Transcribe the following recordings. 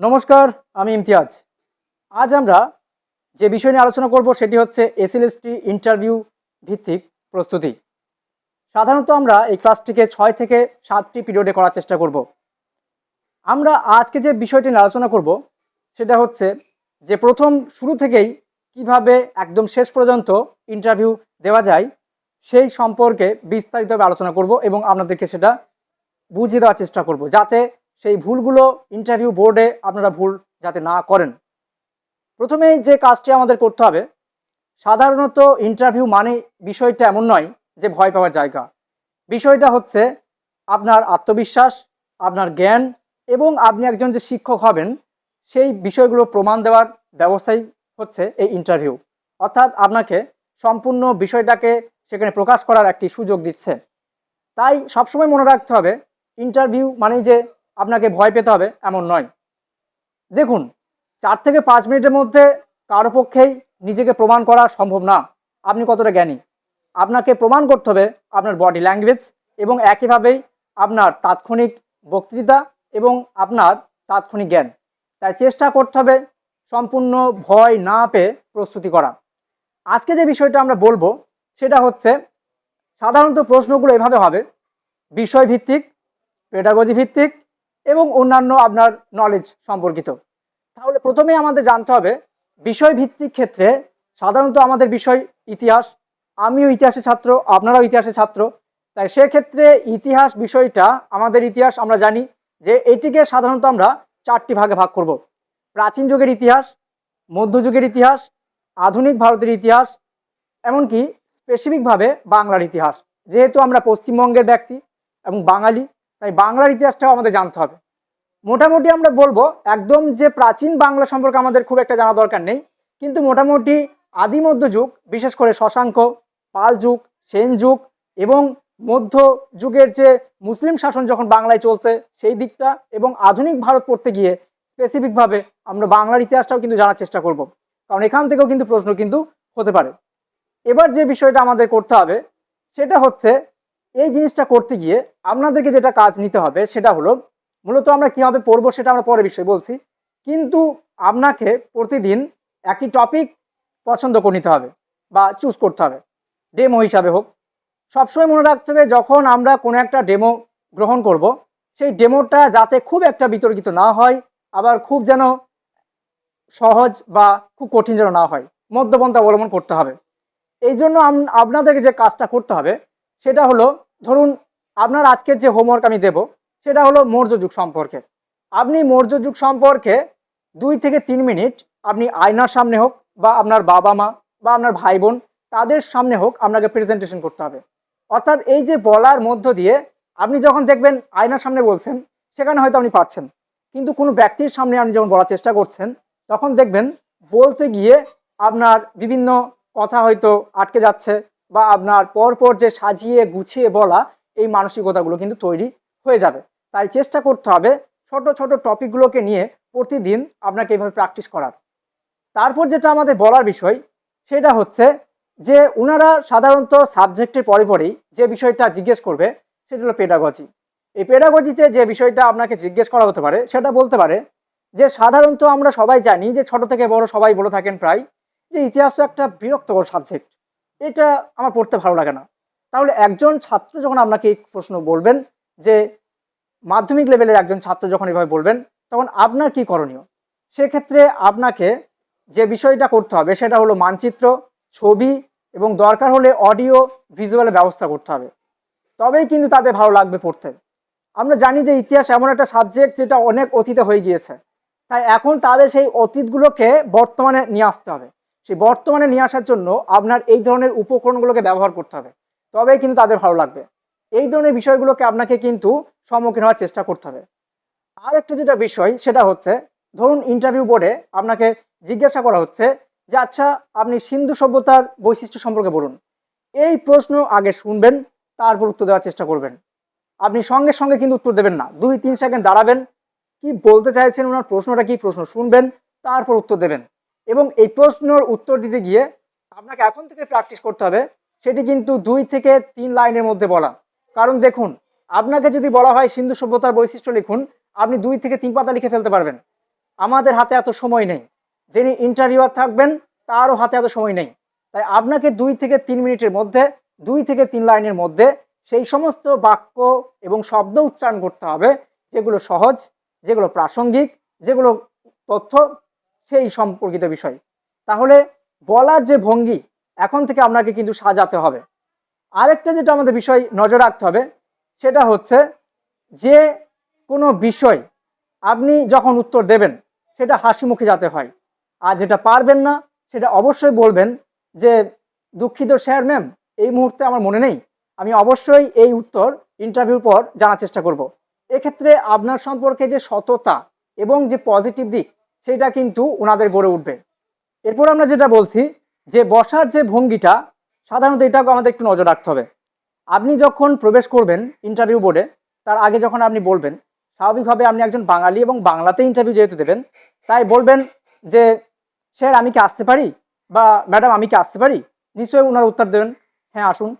নমস্কার, আমি ইমতিয়াজ। আজ আমরা যে বিষয় নিয়ে আলোচনা করব সেটি হচ্ছে এসএলএসটি ইন্টারভিউ ভিত্তিক প্রস্তুতি। সাধারণত আমরা এই ক্লাসটিকে ছয় থেকে সাতটি পিরিয়ডে করার চেষ্টা করব। আমরা আজকে যে বিষয়টি নিয়ে আলোচনা করব সেটা হচ্ছে যে প্রথম শুরু থেকেই কীভাবে একদম শেষ পর্যন্ত ইন্টারভিউ দেওয়া যায় সেই সম্পর্কে বিস্তারিতভাবে আলোচনা করব এবং আপনাদেরকে সেটা বুঝিয়ে দেওয়ার চেষ্টা করব, যাতে সেই ভুলগুলো ইন্টারভিউ বোর্ডে আপনারা ভুল যাতে না করেন। প্রথমেই যে কাজটি আমাদের করতে হবে, সাধারণত ইন্টারভিউ মানে বিষয়টা এমন নয় যে ভয় পাওয়ার জায়গা। বিষয়টা হচ্ছে আপনার আত্মবিশ্বাস, আপনার জ্ঞান এবং আপনি একজন যে শিক্ষক হবেন, সেই বিষয়গুলো প্রমাণ দেওয়ার ব্যবস্থাই হচ্ছে এই ইন্টারভিউ অর্থাৎ আপনাকে সম্পূর্ণ বিষয়টাকে সেখানে প্রকাশ করার একটি সুযোগ দিচ্ছে। তাই সবসময় মনে রাখতে হবে ইন্টারভিউ মানেই যে আপনাকে ভয় পেতে হবে, এমন নয়। দেখুন, চার থেকে পাঁচ মিনিটের মধ্যে কারও পক্ষেই নিজেকে প্রমাণ করা সম্ভব না। আপনি কতটা জ্ঞানী? আপনাকে প্রমাণ করতে হবে আপনার বডি ল্যাঙ্গুয়েজ এবং একইভাবেই আপনার তাৎক্ষণিক বক্তৃতা এবং আপনার তাৎক্ষণিক জ্ঞান। তাই চেষ্টা করতে হবে সম্পূর্ণ ভয় না পেয়ে প্রস্তুতি করা। আজকে যে বিষয়টা আমরা বলব, সেটা হচ্ছে সাধারণত প্রশ্নগুলো এভাবে হবে, বিষয়ভিত্তিক পেডাগজি ভিত্তিক এবং অন্যান্য আপনার নলেজ সম্পর্কিত। তাহলে প্রথমে আমাদের জানতে হবে, বিষয়ভিত্তিক ক্ষেত্রে সাধারণত আমাদের বিষয় ইতিহাস। আমিও ইতিহাসের ছাত্র, আপনারাও ইতিহাসের ছাত্র। তাই সেক্ষেত্রে ইতিহাস বিষয়টা, আমাদের ইতিহাস আমরা জানি যে এটিকে সাধারণত আমরা চারটি ভাগে ভাগ করব। প্রাচীন যুগের ইতিহাস মধ্যযুগের ইতিহাস, আধুনিক ভারতের ইতিহাস, এমনকি স্পেসিফিকভাবে বাংলার ইতিহাস। যেহেতু আমরা পশ্চিমবঙ্গের ব্যক্তি এবং বাঙালি তাই বাংলার ইতিহাসটাও আমাদের জানতে হবে। মোটামুটি আমরা বলব, একদম যে প্রাচীন বাংলা সম্পর্কে আমাদের খুব একটা জানা দরকার নেই, কিন্তু মোটামুটি আদি মধ্য যুগ, বিশেষ করে শশাঙ্ক, পাল যুগ, সেন যুগ এবং মধ্য যুগের যে মুসলিম শাসন যখন বাংলায় চলছে, সেই দিকটা এবং আধুনিক ভারত পড়তে গিয়ে স্পেসিফিকভাবে আমরা বাংলার ইতিহাসটাও কিন্তু জানার চেষ্টা করব। কারণ এখান থেকেও কিন্তু প্রশ্ন কিন্তু হতে পারে। এবার যে বিষয়টা আমাদের করতে হবে, সেটা হচ্ছে এই জিনিসটা করতে গিয়ে আপনাদেরকে যেটা কাজ নিতে হবে সেটা হলো, মূলত আমরা কীভাবে পড়ব সেটা আমরা পরে বিষয় বলছি। কিন্তু আপনাকে প্রতিদিন একটি টপিক পছন্দ করে নিতে হবে বা চুজ করতে হবে। ডেমো হিসাবে হোক। সবসময় মনে রাখতে হবে, যখন আমরা কোনো একটা ডেমো গ্রহণ করব, সেই ডেমোটা যাতে খুব একটা বিতর্কিত না হয়, আবার খুব যেন সহজ বা খুব কঠিন যেন না হয় মধ্যপন্থা অবলম্বন করতে হবে। এই জন্য আপনাদেরকে যে কাজটা করতে হবে, সেটা হলো ধরুন আপনার আজকের যে হোমওয়ার্ক আমি দেব, সেটা হলো মৌর্য যুগ সম্পর্কে। আপনি মৌর্য যুগ সম্পর্কে দুই থেকে তিন মিনিট আপনি আয়নার সামনে হোক বা আপনার বাবা মা বা আপনার ভাই বোন, তাদের সামনে হোক আপনাকে প্রেজেন্টেশন করতে হবে। অর্থাৎ এই যে বলার মধ্য দিয়ে আপনি যখন দেখবেন আয়নার সামনে বলছেন, সেখানে হয়তো আপনি পারছেন। কিন্তু কোনো ব্যক্তির সামনে আপনি যখন বলার চেষ্টা করছেন, তখন দেখবেন বলতে গিয়ে আপনার বিভিন্ন কথা হয়তো আটকে যাচ্ছে বা আপনার পরপর যে সাজিয়ে, গুছিয়ে বলা এই মানসিকতাগুলো কিন্তু তৈরি হয়ে যাবে। তাই চেষ্টা করতে হবে ছোট ছোট টপিকগুলোকে নিয়ে প্রতিদিন আপনাকে এইভাবে প্র্যাকটিস করার। তারপর যেটা আমাদের বলার বিষয়, সেটা হচ্ছে যে ওনারা সাধারণত সাবজেক্টের পরে পরেই যে বিষয়টা জিজ্ঞেস করবে, সেটা হলো পেডাগজি এই পেডাগজিতে যে বিষয়টা আপনাকে জিজ্ঞেস করা হতে পারে, সেটা বলতে পারে যে সাধারণত আমরা সবাই জানি যে ছোট থেকে বড় সবাই বলে থাকেন প্রায় যে ইতিহাস তো একটা বিরক্তকর সাবজেক্ট এটা আমার পড়তে ভালো লাগে না। তাহলে একজন ছাত্র যখন আপনাকে এই প্রশ্ন বলবেন যে মাধ্যমিক লেভেলের একজন ছাত্র যখন এভাবে বলবেন, তখন আপনার কি করণীয়? সেক্ষেত্রে আপনাকে যে বিষয়টা করতে হবে সেটা হলো মানচিত্র, ছবি এবং দরকার হলে অডিও ভিজুয়ালের ব্যবস্থা করতে হবে। তবেই কিন্তু তাদের ভালো লাগবে পড়তে। আমরা জানি যে ইতিহাস এমন একটা সাবজেক্ট যেটা অনেক অতীতে হয়ে গিয়েছে। তাই এখন তাদের সেই অতীতগুলোকে বর্তমানে নিয়ে আসতে হবে। সেই বর্তমানে নিয়ে আসার জন্য আপনার এই ধরনের উপকরণগুলোকে ব্যবহার করতে হবে। তবেই কিন্তু তাদের ভালো লাগবে। এই ধরনের বিষয়গুলোকে আপনাকে কিন্তু সম্মুখীন হওয়ার চেষ্টা করতে হবে। আর একটা যেটা বিষয়, সেটা হচ্ছে, ধরুন ইন্টারভিউ বোর্ডে আপনাকে জিজ্ঞাসা করা হচ্ছে যে আচ্ছা আপনি সিন্ধু সভ্যতার বৈশিষ্ট্য সম্পর্কে বলুন। এই প্রশ্ন আগে শুনবেন, তারপর উত্তর দেওয়ার চেষ্টা করবেন। আপনি সঙ্গে সঙ্গে কিন্তু উত্তর দেবেন না। দুই তিন সেকেন্ড দাঁড়াবেন, কি বলতে চাইছেন ওনার প্রশ্নটা কি প্রশ্ন শুনবেন, তারপর উত্তর দেবেন। এবং এই প্রশ্নের উত্তর দিতে গিয়ে আপনাকে এখন থেকে প্র্যাকটিস করতে হবে, সেটি কিন্তু দুই থেকে তিন লাইনের মধ্যে বলা। কারণ দেখুন, আপনাকে যদি বলা হয় সিন্ধু সভ্যতার বৈশিষ্ট্য লিখুন, আপনি দুই থেকে তিন পাতা লিখে ফেলতে পারবেন। আমাদের হাতে এত সময় নেই। যিনি ইন্টারভিউয়ার থাকবেন, তারও হাতে এত সময় নেই। তাই আপনাকে দুই থেকে তিন মিনিটের মধ্যে, দুই থেকে তিন লাইনের মধ্যে সেই সমস্ত বাক্য এবং শব্দ উচ্চারণ করতে হবে, যেগুলো সহজ, যেগুলো প্রাসঙ্গিক, যেগুলো তথ্য সেই সম্পর্কিত বিষয়। তাহলে বলার যে ভঙ্গি, এখন থেকে আপনাকে কিন্তু সাজাতে হবে। আরেকটা যেটা আমাদের বিষয় নজর রাখতে হবে, সেটা হচ্ছে যে কোনো বিষয় আপনি যখন উত্তর দেবেন, সেটা হাসি মুখে যাতে হয়। আর যেটা পারবেন না, সেটা অবশ্যই বলবেন যে, দুঃখিত স্যার, ম্যাম, এই মুহূর্তে আমার মনে নেই। আমি অবশ্যই এই উত্তর ইন্টারভিউর পর জানার চেষ্টা করব। এক্ষেত্রে আপনার সম্পর্কে যে সততা এবং যে পজিটিভ দিক সেটা কিন্তু ওনাদের গড়ে উঠবে। এরপর আমরা যেটা বলছি, যে বসার যে ভঙ্গিটা, সাধারণত এটাকে আমাদের একটু নজর রাখতে হবে। আপনি যখন প্রবেশ করবেন ইন্টারভিউ বোর্ডে তার আগে যখন আপনি বলবেন, স্বাভাবিকভাবে আপনি একজন বাঙালি এবং বাংলাতে ইন্টারভিউ যেহেতু দেবেন, তাই বলবেন যে, স্যার, আমি কি আসতে পারি? বা, ম্যাডাম, আমি কি আসতে পারি? নিশ্চয়ই ওনারা উত্তর দেবেন হ্যাঁ আসুন।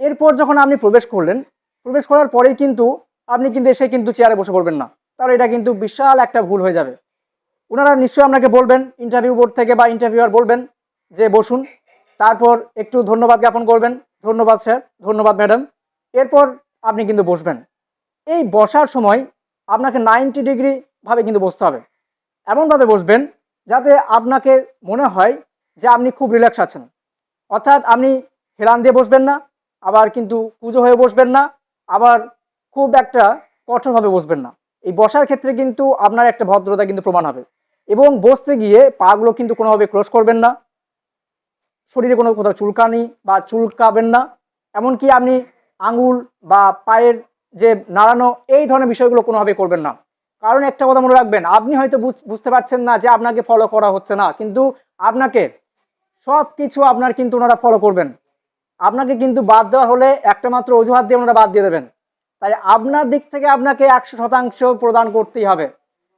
এরপর যখন আপনি প্রবেশ করলেন, প্রবেশ করার পরেই কিন্তু আপনি কিন্তু এসে কিন্তু চেয়ারে বসে পড়বেন না। তাহলে এটা কিন্তু বিশাল একটা ভুল হয়ে যাবে। ওনারা নিশ্চয়ই আপনাকে বলবেন ইন্টারভিউ বোর্ড থেকে বা ইন্টারভিউয়ার বলবেন, যে বসুন। তারপর একটু ধন্যবাদ জ্ঞাপন করবেন। ধন্যবাদ স্যার, ধন্যবাদ ম্যাডাম। এরপর আপনি কিন্তু বসবেন। এই বসার সময় আপনাকে নাইনটি ডিগ্রি ভাবে কিন্তু বসতে হবে। এমনভাবে বসবেন যাতে আপনাকে মনে হয় যে আপনি খুব রিল্যাক্স আছেন। অর্থাৎ আপনি হেলান দিয়ে বসবেন না, আবার কিন্তু পুজো হয়ে বসবেন না, আবার খুব একটা কঠোরভাবে বসবেন না। এই বসার ক্ষেত্রে কিন্তু আপনার একটা ভদ্রতা কিন্তু প্রমাণ হবে। এবং বসতে গিয়ে পাগুলো কিন্তু কোনোভাবে ক্রস করবেন না। শরীরে কোনো কোথাও চুলকানি বা চুলকাবেন না। এমনকি আপনি আঙুল বা পায়ের যে নাড়ানো, এই ধরনের বিষয়গুলো কোনোভাবে করবেন না। কারণ একটা কথা মনে রাখবেন, আপনি হয়তো বুঝ- বুঝতে পারছেন না যে আপনাকে ফলো করা হচ্ছে না, কিন্তু আপনাকে সব কিছু আপনার কিন্তু ওনারা ফলো করবেন। আপনাকে কিন্তু বাদ দেওয়া হলে একটা মাত্র অজুহাত দিয়ে ওনারা বাদ দিয়ে দেবেন। তাই আপনার দিক থেকে আপনাকে একশো শতাংশ প্রদান করতেই হবে।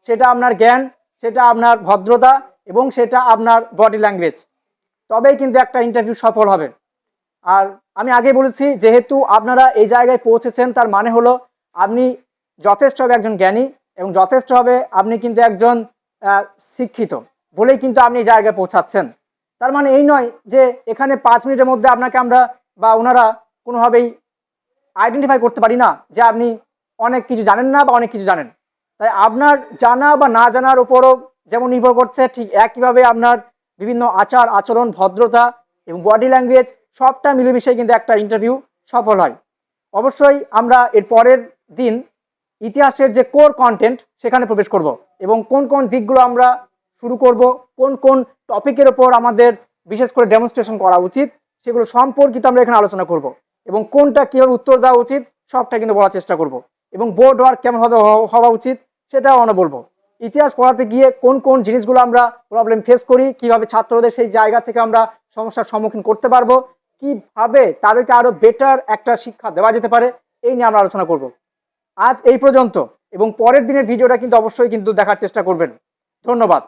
সেটা আপনার জ্ঞান সেটা আপনার ভদ্রতা এবং সেটা আপনার বডি ল্যাঙ্গুয়েজ তবেই কিন্তু একটা ইন্টারভিউ সফল হবে। আর আমি আগে বলেছি, যেহেতু আপনারা এই জায়গায় পৌঁছেছেন, তার মানে হলো আপনি যথেষ্ট হবে একজন জ্ঞানী এবং যথেষ্ট হবে আপনি কিন্তু একজন শিক্ষিত। বলেই কিন্তু আপনি এই জায়গায় পৌঁছাচ্ছেন। তার মানে এই নয় যে এখানে পাঁচ মিনিটের মধ্যে আপনাকে আমরা বা ওনারা কোনোভাবেই আইডেন্টিফাই করতে পারি না যে আপনি অনেক কিছু জানেন না বা অনেক কিছু জানেন। তাই আপনার জানা বা না জানার উপরও যেমন নির্ভর করছে, ঠিক একইভাবে আপনার বিভিন্ন আচার, আচরণ, ভদ্রতা এবং বডি ল্যাঙ্গুয়েজ সবটা মিলেমিশে কিন্তু একটা ইন্টারভিউ সফল হয়। অবশ্যই আমরা এর পরের দিন ইতিহাসের যে কোর কন্টেন্ট সেখানে প্রবেশ করব এবং কোন কোন দিকগুলো আমরা শুরু করব, কোন কোন টপিকের ওপর আমাদের বিশেষ করে ডেমনস্ট্রেশন করা উচিত সেগুলো সম্পর্কিত আমরা এখানে আলোচনা করব এবং কোনটা কীভাবে উত্তর দেওয়া উচিত সবটা কিন্তু বলার চেষ্টা করব এবং বোর্ড ওয়ার্ক হওয়া- হওয়া উচিত সেটাও আমরা বলব। ইতিহাস পড়াতে গিয়ে কোন কোন জিনিসগুলো আমরা প্রবলেম ফেস করি, কীভাবে ছাত্রদের সেই জায়গা থেকে আমরা সমস্যার সম্মুখীন করতে পারব, কীভাবে তাদেরকে আরও বেটার একটা শিক্ষা দেওয়া যেতে পারে, এই নিয়ে আমরা আলোচনা করব। আজ এই পর্যন্ত, এবং পরের দিনের ভিডিওটা কিন্তু অবশ্যই কিন্তু দেখার চেষ্টা করবেন। ধন্যবাদ।